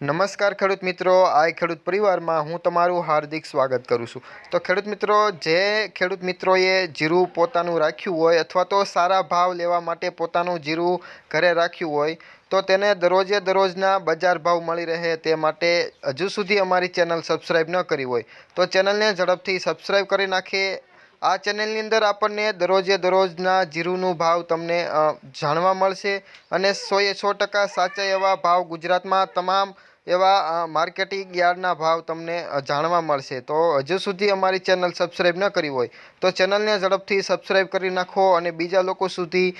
નમસ્કાર ખેડૂત મિત્રો, આ ખેડૂત પરિવારમાં હું તમારું હાર્દિક સ્વાગત કરું છું. તો ખેડૂત મિત્રો, જે ખેડૂત મિત્રોએ જીરું પોતાનું રાખ્યું હોય અથવા તો સારા ભાવ લેવા માટે પોતાનું જીરું ઘરે રાખ્યું હોય, તો તેને દરરોજે દરરોજના બજાર ભાવ મળી રહે તે માટે હજુ સુધી અમારી ચેનલ સબસ્ક્રાઈબ ન કરી હોય, તો ચેનલને ઝડપથી સબસ્ક્રાઈબ કરી નાખે. આ ચેનલની અંદર આપણને દરરોજે દરરોજના જીરુંનું ભાવ તમને જાણવા મળશે અને સોએ સો ટકા સાચા એવા ભાવ ગુજરાતમાં તમામ એવા માર્કેટિંગ યાર્ડના ભાવ તમને જાણવા મળશે. તો હજુ સુધી અમારી ચેનલ સબસ્ક્રાઈબ ન કરી હોય, તો ચેનલને ઝડપથી સબસ્ક્રાઈબ કરી નાખો અને બીજા લોકો સુધી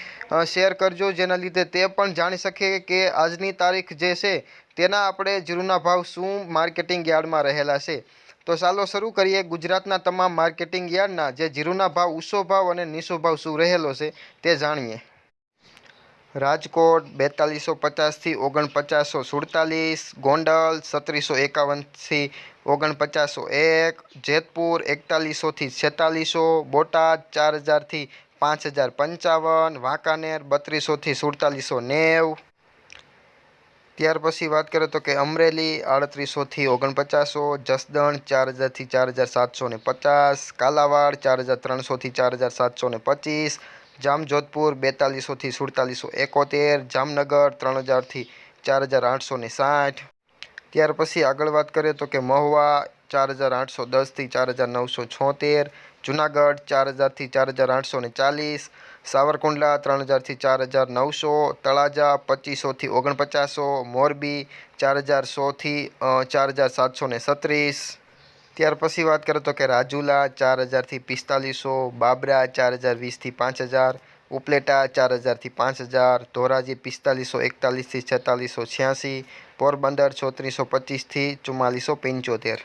શેર કરજો, જેના લીધે તે પણ જાણી શકે કે આજની તારીખ જે છે, તેના આપણે જીરુના ભાવ શું માર્કેટિંગ યાર્ડમાં રહેલા છે. તો ચાલો શરૂ કરીએ ગુજરાતના તમામ માર્કેટિંગ યાર્ડના, જે જીરુના ભાવ ઊંચો ભાવ અને નીચો ભાવ શું રહેલો છે તે જાણીએ. રાજકોટ બેતાલીસો પચાસથી ઓગણપચાસો સુડતાલીસ, ગોંડલ સત્રીસો એકાવનથી ઓગણપચાસો એક, જેતપુર એકતાલીસોથી છેતાલીસો, બોટાદ ચાર હજારથી પાંચ હજાર પંચાવન, વાંકાનેર બત્રીસોથી સુડતાલીસો નેવ. ત્યાર પછી વાત કરીએ તો કે અમરેલી આડત્રીસોથી ઓગણપચાસો, જસદણ ચાર હજારથી ચાર હજાર સાતસો ને પચાસ, કાલાવાડ ચાર હજાર ત્રણસોથી ચાર હજાર સાતસો ને પચીસ જામજોધપુર બેતાલીસોથી સુડતાલીસો એકોતેર, જામનગર ત્રણ હજારથી ચાર હજાર આઠસો ને સાઠ. ત્યાર પછી આગળ વાત કરીએ તો કે મહુવા ચાર હજાર આઠસો દસથી ચાર હજાર નવસો છોતેર જુનાગઢ ચાર હજારથી ચાર હજાર આઠસો ને ચાલીસ, સાવરકુંડલા ત્રણ હજારથી ચાર હજાર નવસો તળાજા પચીસોથી ઓગણપચાસો, મોરબી ચાર હજાર સોથી ચાર હજાર સાતસો ને સત્રીસ. ત્યાર પછી વાત કરો તો કે રાજુલા ચાર હજારથી પિસ્તાલીસો, બાબરા ચાર હજાર વીસથી પાંચ હજાર, ઉપલેટા ચાર હજારથી પાંચ હજાર, ધોરાજી પિસ્તાલીસો, એકતાલીસથી છેતાલીસો છ્યાસી, પોરબંદર ચોત્રીસો પચીસથી ચુમ્માલીસો પંચોતેર.